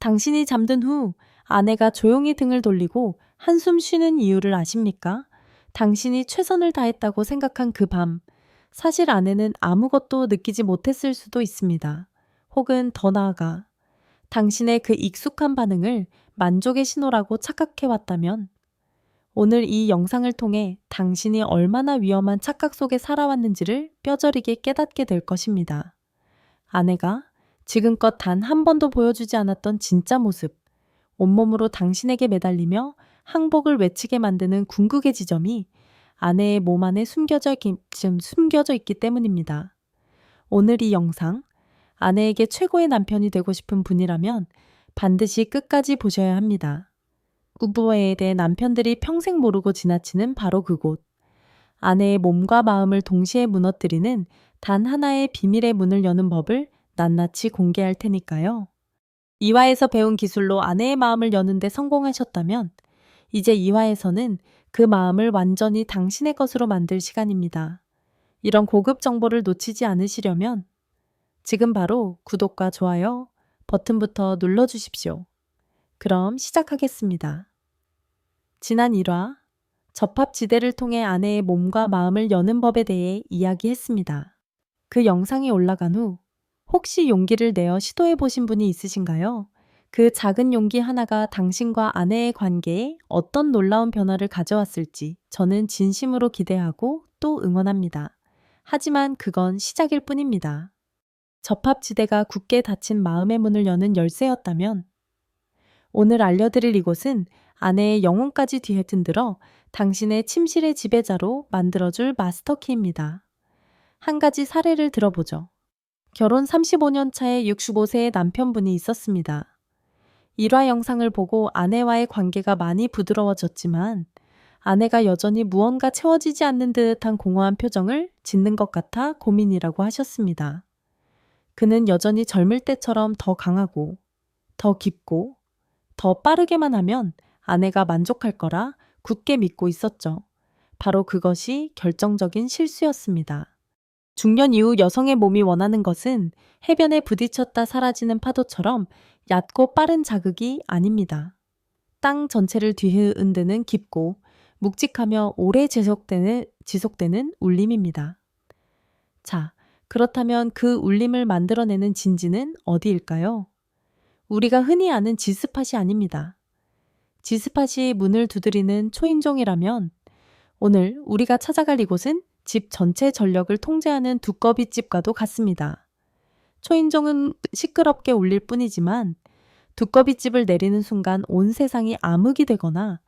당신이 잠든 후 아내가 조용히 등을 돌리고 한숨 쉬는 이유를 아십니까? 당신이 최선을 다했다고 생각한 그 밤, 사실 아내는 아무것도 느끼지 못했을 수도 있습니다. 혹은 더 나아가, 당신의 그 익숙한 반응을 만족의 신호라고 착각해왔다면, 오늘 이 영상을 통해 당신이 얼마나 위험한 착각 속에 살아왔는지를 뼈저리게 깨닫게 될 것입니다. 아내가 지금껏 단 한 번도 보여주지 않았던 진짜 모습, 온몸으로 당신에게 매달리며 항복을 외치게 만드는 궁극의 지점이 아내의 몸 안에 숨겨져, 있기- 숨겨져 있기 때문입니다. 오늘 이 영상, 아내에게 최고의 남편이 되고 싶은 분이라면 반드시 끝까지 보셔야 합니다. 우부에 대해 남편들이 평생 모르고 지나치는 바로 그곳. 아내의 몸과 마음을 동시에 무너뜨리는 단 하나의 비밀의 문을 여는 법을 낱낱이 공개할 테니까요. 이화에서 배운 기술로 아내의 마음을 여는데 성공하셨다면 이제 이화에서는 그 마음을 완전히 당신의 것으로 만들 시간입니다. 이런 고급 정보를 놓치지 않으시려면 지금 바로 구독과 좋아요 버튼부터 눌러주십시오. 그럼 시작하겠습니다. 지난 1화 접합지대를 통해 아내의 몸과 마음을 여는 법에 대해 이야기했습니다. 그 영상이 올라간 후 혹시 용기를 내어 시도해 보신 분이 있으신가요? 그 작은 용기 하나가 당신과 아내의 관계에 어떤 놀라운 변화를 가져왔을지 저는 진심으로 기대하고 또 응원합니다. 하지만 그건 시작일 뿐입니다. 접합지대가 굳게 닫힌 마음의 문을 여는 열쇠였다면 오늘 알려드릴 이곳은 아내의 영혼까지 뒤에 든들어 당신의 침실의 지배자로 만들어줄 마스터키입니다. 한 가지 사례를 들어보죠. 결혼 35년 차에 65세의 남편분이 있었습니다. 일화 영상을 보고 아내와의 관계가 많이 부드러워졌지만 아내가 여전히 무언가 채워지지 않는 듯한 공허한 표정을 짓는 것 같아 고민이라고 하셨습니다. 그는 여전히 젊을 때처럼 더 강하고, 더 깊고, 더 빠르게만 하면 아내가 만족할 거라 굳게 믿고 있었죠. 바로 그것이 결정적인 실수였습니다. 중년 이후 여성의 몸이 원하는 것은 해변에 부딪혔다 사라지는 파도처럼 얕고 빠른 자극이 아닙니다. 땅 전체를 뒤흔드는 깊고 묵직하며 오래 지속되는, 지속되는 울림입니다. 자, 그렇다면 그 울림을 만들어내는 진지는 어디일까요? 우리가 흔히 아는 지스팟이 아닙니다. 지스팟이 문을 두드리는 초인종이라면 오늘 우리가 찾아갈 이곳은 집 전체 전력을 통제하는 두꺼비집과도 같습니다. 초인종은 시끄럽게 울릴 뿐이지만 두꺼비집을 내리는 순간 온 세상이 암흑이 되거나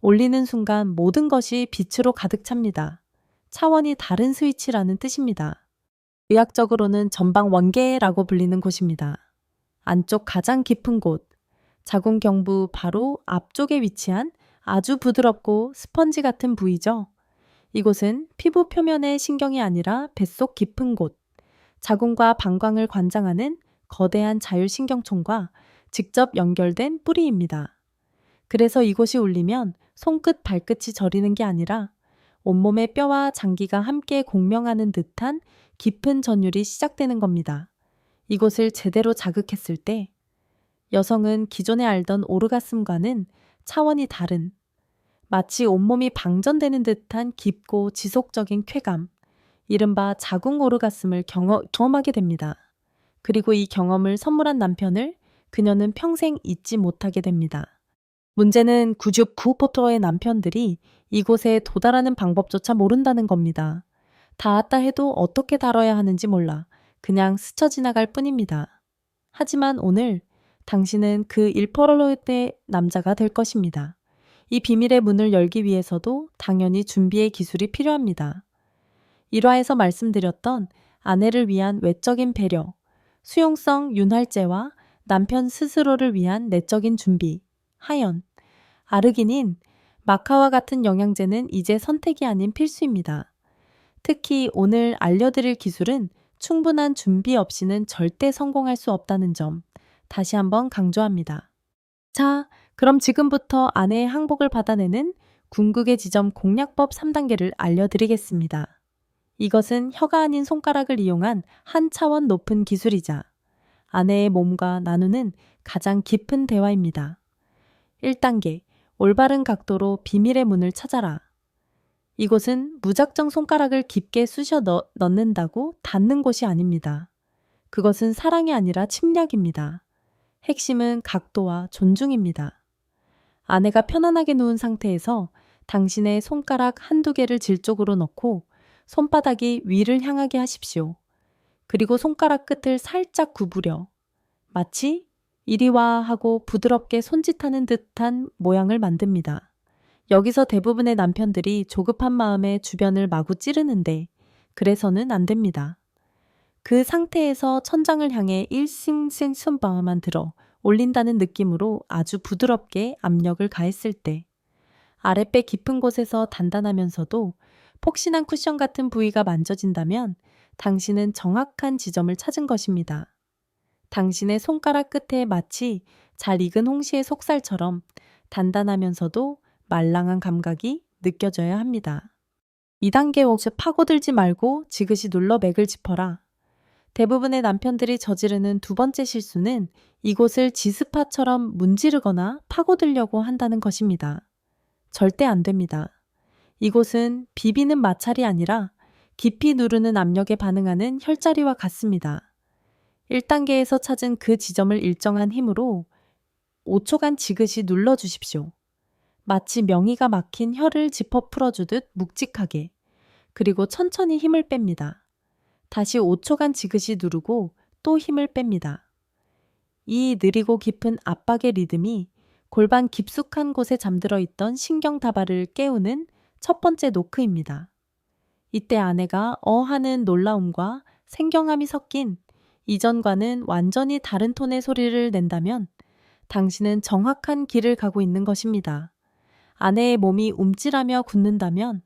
올리는 순간 모든 것이 빛으로 가득 찹니다. 차원이 다른 스위치라는 뜻입니다. 의학적으로는 전방 원계라고 불리는 곳입니다. 안쪽 가장 깊은 곳, 자궁경부 바로 앞쪽에 위치한 아주 부드럽고 스펀지 같은 부위죠. 이곳은 피부 표면의 신경이 아니라 뱃속 깊은 곳, 자궁과 방광을 관장하는 거대한 자율신경총과 직접 연결된 뿌리입니다. 그래서 이곳이 울리면 손끝 발끝이 저리는 게 아니라 온몸의 뼈와 장기가 함께 공명하는 듯한 깊은 전율이 시작되는 겁니다. 이곳을 제대로 자극했을 때 여성은 기존에 알던 오르가슴과는 차원이 다른 마치 온몸이 방전되는 듯한 깊고 지속적인 쾌감, 이른바 자궁 오르 가슴을 경험, 경험하게 됩니다. 그리고 이 경험을 선물한 남편을 그녀는 평생 잊지 못하게 됩니다. 문제는 99%의 남편들이 이곳에 도달하는 방법조차 모른다는 겁니다. 닿았다 해도 어떻게 다뤄야 하는지 몰라 그냥 스쳐 지나갈 뿐입니다. 하지만 오늘 당신은 그 1%의 남자가 될 것입니다. 이 비밀의 문을 열기 위해서도 당연히 준비의 기술이 필요합니다. 1화에서 말씀드렸던 아내를 위한 외적인 배려, 수용성 윤활제와 남편 스스로를 위한 내적인 준비, 하연, 아르기닌, 마카와 같은 영양제는 이제 선택이 아닌 필수입니다. 특히 오늘 알려드릴 기술은 충분한 준비 없이는 절대 성공할 수 없다는 점 다시 한번 강조합니다. 자, 그럼 지금부터 아내의 항복을 받아내는 궁극의 지점 공략법 3단계를 알려드리겠습니다. 이것은 혀가 아닌 손가락을 이용한 한 차원 높은 기술이자 아내의 몸과 나누는 가장 깊은 대화입니다. 1단계, 올바른 각도로 비밀의 문을 찾아라. 이곳은 무작정 손가락을 깊게 쑤셔 넣, 넣는다고 닿는 곳이 아닙니다. 그것은 사랑이 아니라 침략입니다. 핵심은 각도와 존중입니다. 아내가 편안하게 누운 상태에서 당신의 손가락 한두 개를 질 쪽으로 넣고 손바닥이 위를 향하게 하십시오. 그리고 손가락 끝을 살짝 구부려 마치 이리 와 하고 부드럽게 손짓하는 듯한 모양을 만듭니다. 여기서 대부분의 남편들이 조급한 마음에 주변을 마구 찌르는데 그래서는 안 됩니다. 그 상태에서 천장을 향해 일싱싱 손바만 들어 올린다는 느낌으로 아주 부드럽게 압력을 가했을 때 아랫배 깊은 곳에서 단단하면서도 폭신한 쿠션 같은 부위가 만져진다면 당신은 정확한 지점을 찾은 것입니다. 당신의 손가락 끝에 마치 잘 익은 홍시의 속살처럼 단단하면서도 말랑한 감각이 느껴져야 합니다. 2단계 혹시 파고들지 말고 지그시 눌러 맥을 짚어라. 대부분의 남편들이 저지르는 두 번째 실수는 이곳을 지스파처럼 문지르거나 파고들려고 한다는 것입니다. 절대 안 됩니다. 이곳은 비비는 마찰이 아니라 깊이 누르는 압력에 반응하는 혈자리와 같습니다. 1단계에서 찾은 그 지점을 일정한 힘으로 5초간 지그시 눌러 주십시오. 마치 명의가 막힌 혀를 짚어 풀어주듯 묵직하게, 그리고 천천히 힘을 뺍니다. 다시 5초간 지그시 누르고 또 힘을 뺍니다. 이 느리고 깊은 압박의 리듬이 골반 깊숙한 곳에 잠들어 있던 신경 다발을 깨우는 첫 번째 노크입니다. 이때 아내가 어 하는 놀라움과 생경함이 섞인 이전과는 완전히 다른 톤의 소리를 낸다면 당신은 정확한 길을 가고 있는 것입니다. 아내의 몸이 움찔하며 굳는다면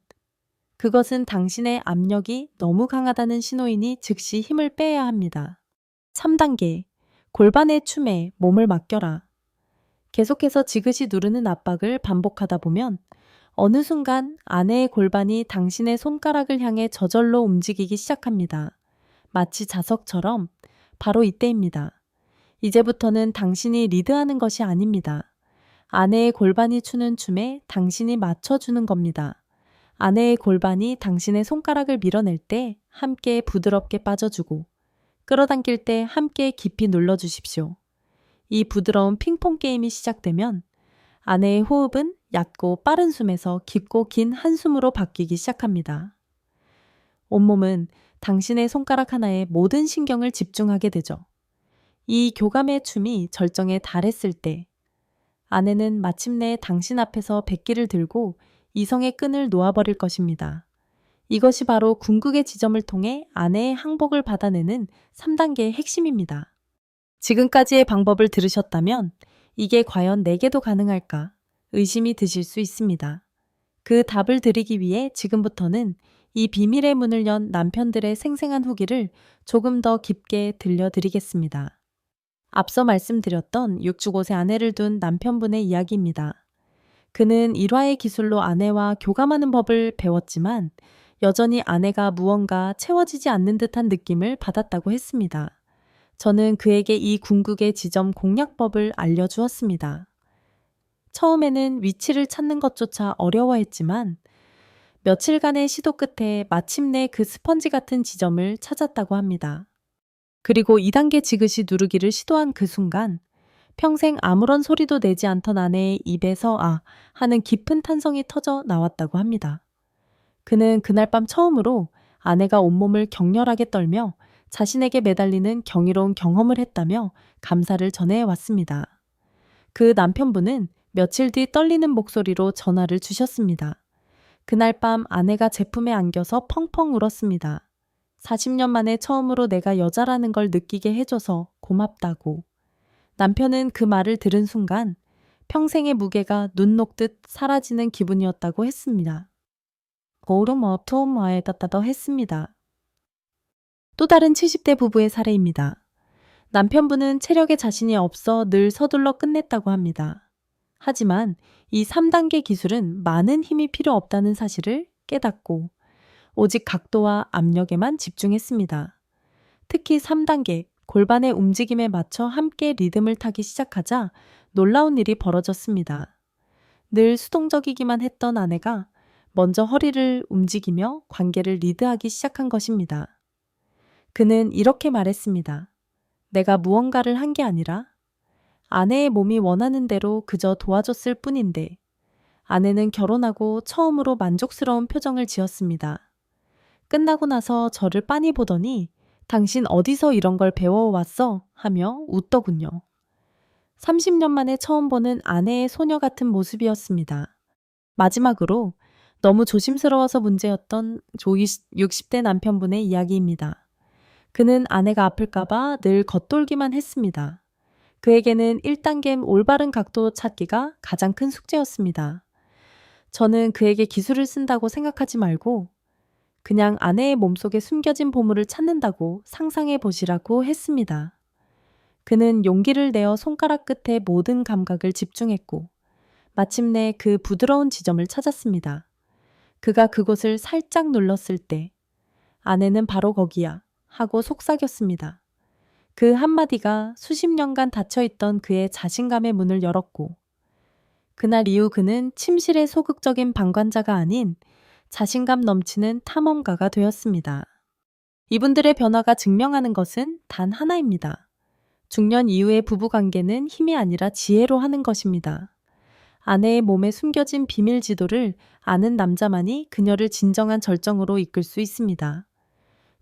그것은 당신의 압력이 너무 강하다는 신호이니 즉시 힘을 빼야 합니다. 3단계. 골반의 춤에 몸을 맡겨라. 계속해서 지그시 누르는 압박을 반복하다 보면 어느 순간 아내의 골반이 당신의 손가락을 향해 저절로 움직이기 시작합니다. 마치 자석처럼 바로 이때입니다. 이제부터는 당신이 리드하는 것이 아닙니다. 아내의 골반이 추는 춤에 당신이 맞춰주는 겁니다. 아내의 골반이 당신의 손가락을 밀어낼 때 함께 부드럽게 빠져주고 끌어당길 때 함께 깊이 눌러주십시오. 이 부드러운 핑퐁 게임이 시작되면 아내의 호흡은 얕고 빠른 숨에서 깊고 긴 한숨으로 바뀌기 시작합니다. 온몸은 당신의 손가락 하나에 모든 신경을 집중하게 되죠. 이 교감의 춤이 절정에 달했을 때 아내는 마침내 당신 앞에서 백기를 들고 이성의 끈을 놓아버릴 것입니다. 이것이 바로 궁극의 지점을 통해 아내의 항복을 받아내는 3단계의 핵심입니다. 지금까지의 방법을 들으셨다면 이게 과연 내게도 가능할까 의심이 드실 수 있습니다. 그 답을 드리기 위해 지금부터는 이 비밀의 문을 연 남편들의 생생한 후기를 조금 더 깊게 들려드리겠습니다. 앞서 말씀드렸던 6주5세 아내를 둔 남편분의 이야기입니다. 그는 일화의 기술로 아내와 교감하는 법을 배웠지만 여전히 아내가 무언가 채워지지 않는 듯한 느낌을 받았다고 했습니다. 저는 그에게 이 궁극의 지점 공략법을 알려주었습니다. 처음에는 위치를 찾는 것조차 어려워했지만 며칠간의 시도 끝에 마침내 그 스펀지 같은 지점을 찾았다고 합니다. 그리고 2단계 지그시 누르기를 시도한 그 순간 평생 아무런 소리도 내지 않던 아내의 입에서 아 하는 깊은 탄성이 터져 나왔다고 합니다. 그는 그날 밤 처음으로 아내가 온몸을 격렬하게 떨며 자신에게 매달리는 경이로운 경험을 했다며 감사를 전해 왔습니다. 그 남편분은 며칠 뒤 떨리는 목소리로 전화를 주셨습니다. 그날 밤 아내가 제품에 안겨서 펑펑 울었습니다. 40년 만에 처음으로 내가 여자라는 걸 느끼게 해줘서 고맙다고. 남편은 그 말을 들은 순간 평생의 무게가 눈 녹듯 사라지는 기분이었다고 했습니다. 고름 어투엄마에 따따더 했습니다. 또 다른 70대 부부의 사례입니다. 남편분은 체력에 자신이 없어 늘 서둘러 끝냈다고 합니다. 하지만 이 3단계 기술은 많은 힘이 필요 없다는 사실을 깨닫고 오직 각도와 압력에만 집중했습니다. 특히 3단계 골반의 움직임에 맞춰 함께 리듬을 타기 시작하자 놀라운 일이 벌어졌습니다. 늘 수동적이기만 했던 아내가 먼저 허리를 움직이며 관계를 리드하기 시작한 것입니다. 그는 이렇게 말했습니다. 내가 무언가를 한 게 아니라 아내의 몸이 원하는 대로 그저 도와줬을 뿐인데 아내는 결혼하고 처음으로 만족스러운 표정을 지었습니다. 끝나고 나서 저를 빤히 보더니 당신 어디서 이런 걸 배워왔어? 하며 웃더군요. 30년 만에 처음 보는 아내의 소녀 같은 모습이었습니다. 마지막으로 너무 조심스러워서 문제였던 60대 남편분의 이야기입니다. 그는 아내가 아플까봐 늘 겉돌기만 했습니다. 그에게는 1단계 올바른 각도 찾기가 가장 큰 숙제였습니다. 저는 그에게 기술을 쓴다고 생각하지 말고 그냥 아내의 몸속에 숨겨진 보물을 찾는다고 상상해 보시라고 했습니다. 그는 용기를 내어 손가락 끝에 모든 감각을 집중했고 마침내 그 부드러운 지점을 찾았습니다. 그가 그곳을 살짝 눌렀을 때 아내는 바로 거기야 하고 속삭였습니다. 그 한마디가 수십 년간 닫혀있던 그의 자신감의 문을 열었고 그날 이후 그는 침실의 소극적인 방관자가 아닌 자신감 넘치는 탐험가가 되었습니다. 이분들의 변화가 증명하는 것은 단 하나입니다. 중년 이후의 부부관계는 힘이 아니라 지혜로 하는 것입니다. 아내의 몸에 숨겨진 비밀 지도를 아는 남자만이 그녀를 진정한 절정으로 이끌 수 있습니다.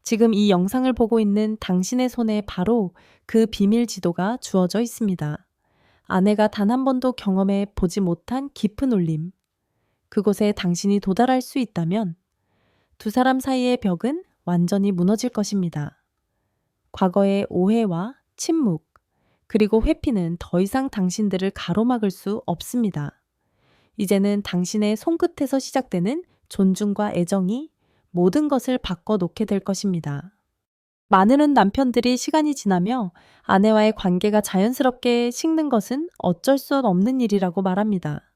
지금 이 영상을 보고 있는 당신의 손에 바로 그 비밀 지도가 주어져 있습니다. 아내가 단 한 번도 경험해 보지 못한 깊은 울림. 그곳에 당신이 도달할 수 있다면 두 사람 사이의 벽은 완전히 무너질 것입니다. 과거의 오해와 침묵, 그리고 회피는 더 이상 당신들을 가로막을 수 없습니다. 이제는 당신의 손끝에서 시작되는 존중과 애정이 모든 것을 바꿔놓게 될 것입니다. 많은 남편들이 시간이 지나며 아내와의 관계가 자연스럽게 식는 것은 어쩔 수 없는 일이라고 말합니다.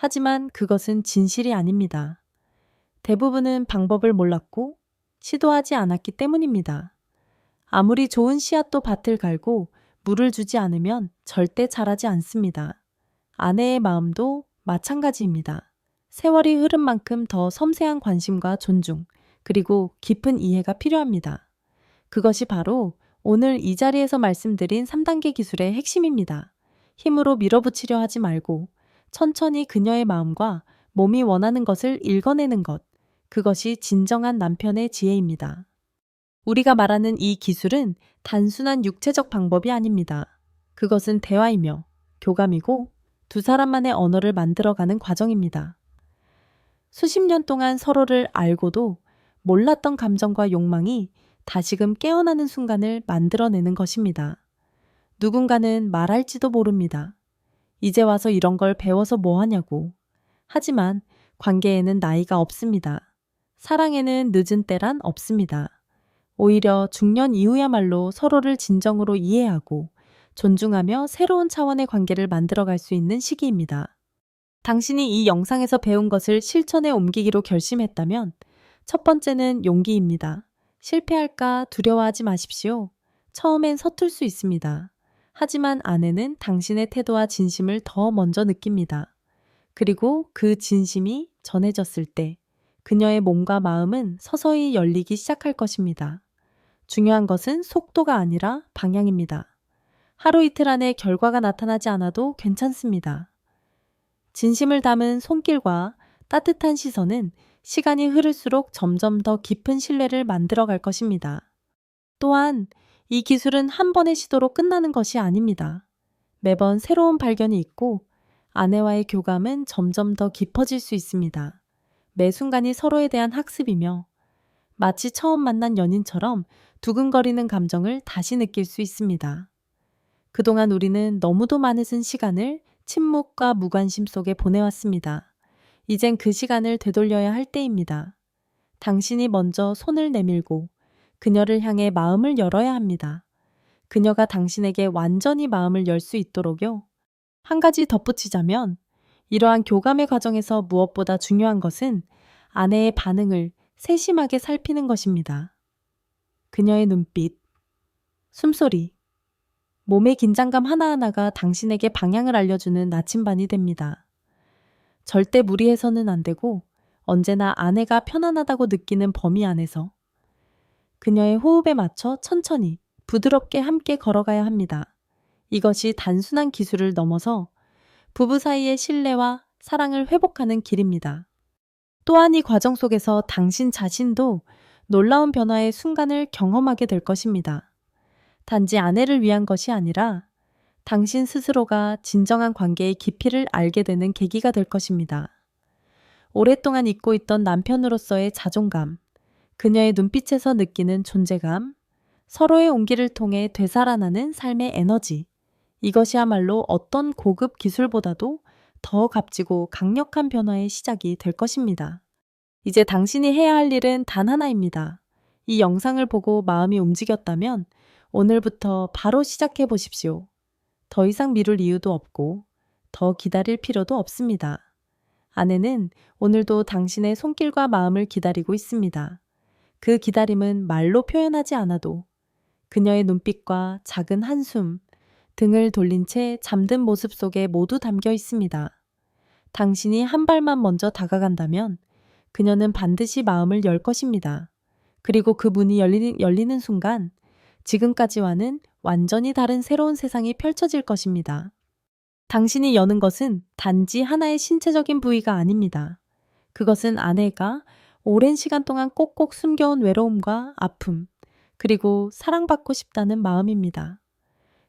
하지만 그것은 진실이 아닙니다. 대부분은 방법을 몰랐고 시도하지 않았기 때문입니다. 아무리 좋은 씨앗도 밭을 갈고 물을 주지 않으면 절대 자라지 않습니다. 아내의 마음도 마찬가지입니다. 세월이 흐른 만큼 더 섬세한 관심과 존중, 그리고 깊은 이해가 필요합니다. 그것이 바로 오늘 이 자리에서 말씀드린 3단계 기술의 핵심입니다. 힘으로 밀어붙이려 하지 말고 천천히 그녀의 마음과 몸이 원하는 것을 읽어내는 것. 그것이 진정한 남편의 지혜입니다. 우리가 말하는 이 기술은 단순한 육체적 방법이 아닙니다. 그것은 대화이며 교감이고 두 사람만의 언어를 만들어가는 과정입니다. 수십 년 동안 서로를 알고도 몰랐던 감정과 욕망이 다시금 깨어나는 순간을 만들어내는 것입니다. 누군가는 말할지도 모릅니다. 이제 와서 이런 걸 배워서 뭐 하냐고. 하지만 관계에는 나이가 없습니다. 사랑에는 늦은 때란 없습니다. 오히려 중년 이후야말로 서로를 진정으로 이해하고 존중하며 새로운 차원의 관계를 만들어갈 수 있는 시기입니다. 당신이 이 영상에서 배운 것을 실천에 옮기기로 결심했다면 첫 번째는 용기입니다. 실패할까 두려워하지 마십시오. 처음엔 서툴 수 있습니다. 하지만 아내는 당신의 태도와 진심을 더 먼저 느낍니다. 그리고 그 진심이 전해졌을 때 그녀의 몸과 마음은 서서히 열리기 시작할 것입니다. 중요한 것은 속도가 아니라 방향입니다. 하루 이틀 안에 결과가 나타나지 않아도 괜찮습니다. 진심을 담은 손길과 따뜻한 시선은 시간이 흐를수록 점점 더 깊은 신뢰를 만들어 갈 것입니다. 또한 이 기술은 한 번의 시도로 끝나는 것이 아닙니다. 매번 새로운 발견이 있고 아내와의 교감은 점점 더 깊어질 수 있습니다. 매 순간이 서로에 대한 학습이며 마치 처음 만난 연인처럼 두근거리는 감정을 다시 느낄 수 있습니다. 그동안 우리는 너무도 많은 시간을 침묵과 무관심 속에 보내왔습니다. 이젠 그 시간을 되돌려야 할 때입니다. 당신이 먼저 손을 내밀고 그녀를 향해 마음을 열어야 합니다. 그녀가 당신에게 완전히 마음을 열 수 있도록요. 한 가지 덧붙이자면 이러한 교감의 과정에서 무엇보다 중요한 것은 아내의 반응을 세심하게 살피는 것입니다. 그녀의 눈빛, 숨소리. 몸의 긴장감 하나하나가 당신에게 방향을 알려주는 나침반이 됩니다. 절대 무리해서는 안 되고 언제나 아내가 편안하다고 느끼는 범위 안에서 그녀의 호흡에 맞춰 천천히 부드럽게 함께 걸어가야 합니다. 이것이 단순한 기술을 넘어서 부부 사이의 신뢰와 사랑을 회복하는 길입니다. 또한 이 과정 속에서 당신 자신도 놀라운 변화의 순간을 경험하게 될 것입니다. 단지 아내를 위한 것이 아니라 당신 스스로가 진정한 관계의 깊이를 알게 되는 계기가 될 것입니다. 오랫동안 잊고 있던 남편으로서의 자존감, 그녀의 눈빛에서 느끼는 존재감, 서로의 온기를 통해 되살아나는 삶의 에너지, 이것이야말로 어떤 고급 기술보다도 더 값지고 강력한 변화의 시작이 될 것입니다. 이제 당신이 해야 할 일은 단 하나입니다. 이 영상을 보고 마음이 움직였다면 오늘부터 바로 시작해 보십시오. 더 이상 미룰 이유도 없고 더 기다릴 필요도 없습니다. 아내는 오늘도 당신의 손길과 마음을 기다리고 있습니다. 그 기다림은 말로 표현하지 않아도 그녀의 눈빛과 작은 한숨, 등을 돌린 채 잠든 모습 속에 모두 담겨 있습니다. 당신이 한 발만 먼저 다가간다면 그녀는 반드시 마음을 열 것입니다. 그리고 그 문이 열리는, 열리는 순간 지금까지와는 완전히 다른 새로운 세상이 펼쳐질 것입니다. 당신이 여는 것은 단지 하나의 신체적인 부위가 아닙니다. 그것은 아내가 오랜 시간 동안 꼭꼭 숨겨온 외로움과 아픔, 그리고 사랑받고 싶다는 마음입니다.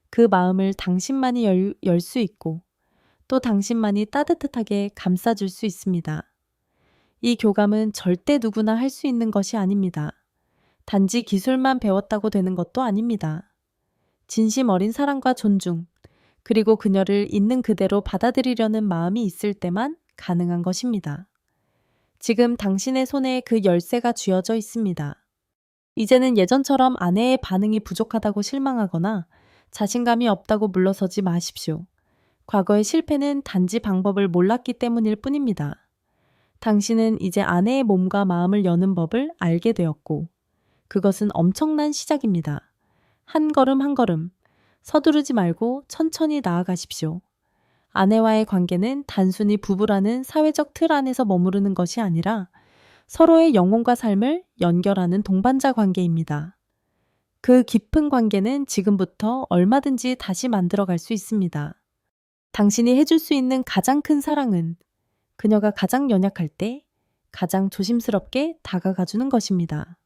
그 마음을 당신만이 열 수 있고 또 당신만이 따뜻하게 감싸줄 수 있습니다. 이 교감은 절대 누구나 할 수 있는 것이 아닙니다. 단지 기술만 배웠다고 되는 것도 아닙니다. 진심 어린 사랑과 존중, 그리고 그녀를 있는 그대로 받아들이려는 마음이 있을 때만 가능한 것입니다. 지금 당신의 손에 그 열쇠가 쥐어져 있습니다. 이제는 예전처럼 아내의 반응이 부족하다고 실망하거나 자신감이 없다고 물러서지 마십시오. 과거의 실패는 단지 방법을 몰랐기 때문일 뿐입니다. 당신은 이제 아내의 몸과 마음을 여는 법을 알게 되었고, 그것은 엄청난 시작입니다. 한 걸음 한 걸음, 서두르지 말고 천천히 나아가십시오. 아내와의 관계는 단순히 부부라는 사회적 틀 안에서 머무르는 것이 아니라 서로의 영혼과 삶을 연결하는 동반자 관계입니다. 그 깊은 관계는 지금부터 얼마든지 다시 만들어갈 수 있습니다. 당신이 해줄 수 있는 가장 큰 사랑은 그녀가 가장 연약할 때 가장 조심스럽게 다가가 주는 것입니다.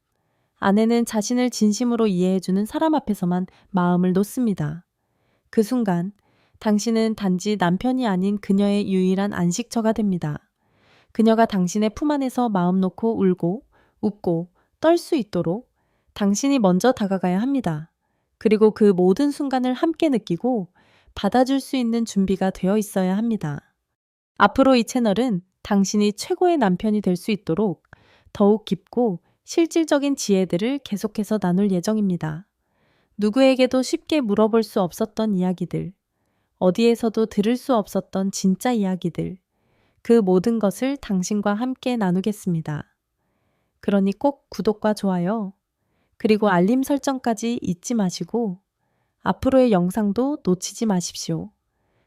아내는 자신을 진심으로 이해해주는 사람 앞에서만 마음을 놓습니다. 그 순간 당신은 단지 남편이 아닌 그녀의 유일한 안식처가 됩니다. 그녀가 당신의 품 안에서 마음 놓고 울고 웃고 떨 수 있도록 당신이 먼저 다가가야 합니다. 그리고 그 모든 순간을 함께 느끼고 받아줄 수 있는 준비가 되어 있어야 합니다. 앞으로 이 채널은 당신이 최고의 남편이 될 수 있도록 더욱 깊고 실질적인 지혜들을 계속해서 나눌 예정입니다. 누구에게도 쉽게 물어볼 수 없었던 이야기들, 어디에서도 들을 수 없었던 진짜 이야기들, 그 모든 것을 당신과 함께 나누겠습니다. 그러니 꼭 구독과 좋아요, 그리고 알림 설정까지 잊지 마시고 앞으로의 영상도 놓치지 마십시오.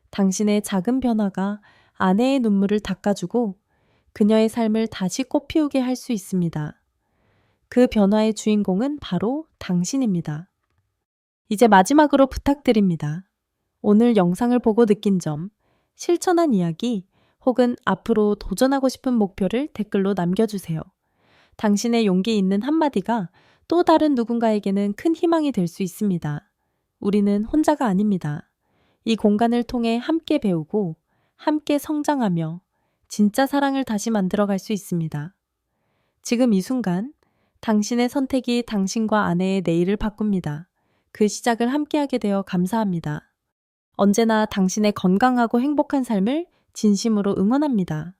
당신의 작은 변화가 아내의 눈물을 닦아주고 그녀의 삶을 다시 꽃피우게 할 수 있습니다. 그 변화의 주인공은 바로 당신입니다. 이제 마지막으로 부탁드립니다. 오늘 영상을 보고 느낀 점, 실천한 이야기, 혹은 앞으로 도전하고 싶은 목표를 댓글로 남겨주세요. 당신의 용기 있는 한마디가 또 다른 누군가에게는 큰 희망이 될 수 있습니다. 우리는 혼자가 아닙니다. 이 공간을 통해 함께 배우고 함께 성장하며 진짜 사랑을 다시 만들어갈 수 있습니다. 지금 이 순간 당신의 선택이 당신과 아내의 내일을 바꿉니다. 그 시작을 함께하게 되어 감사합니다. 언제나 당신의 건강하고 행복한 삶을 진심으로 응원합니다.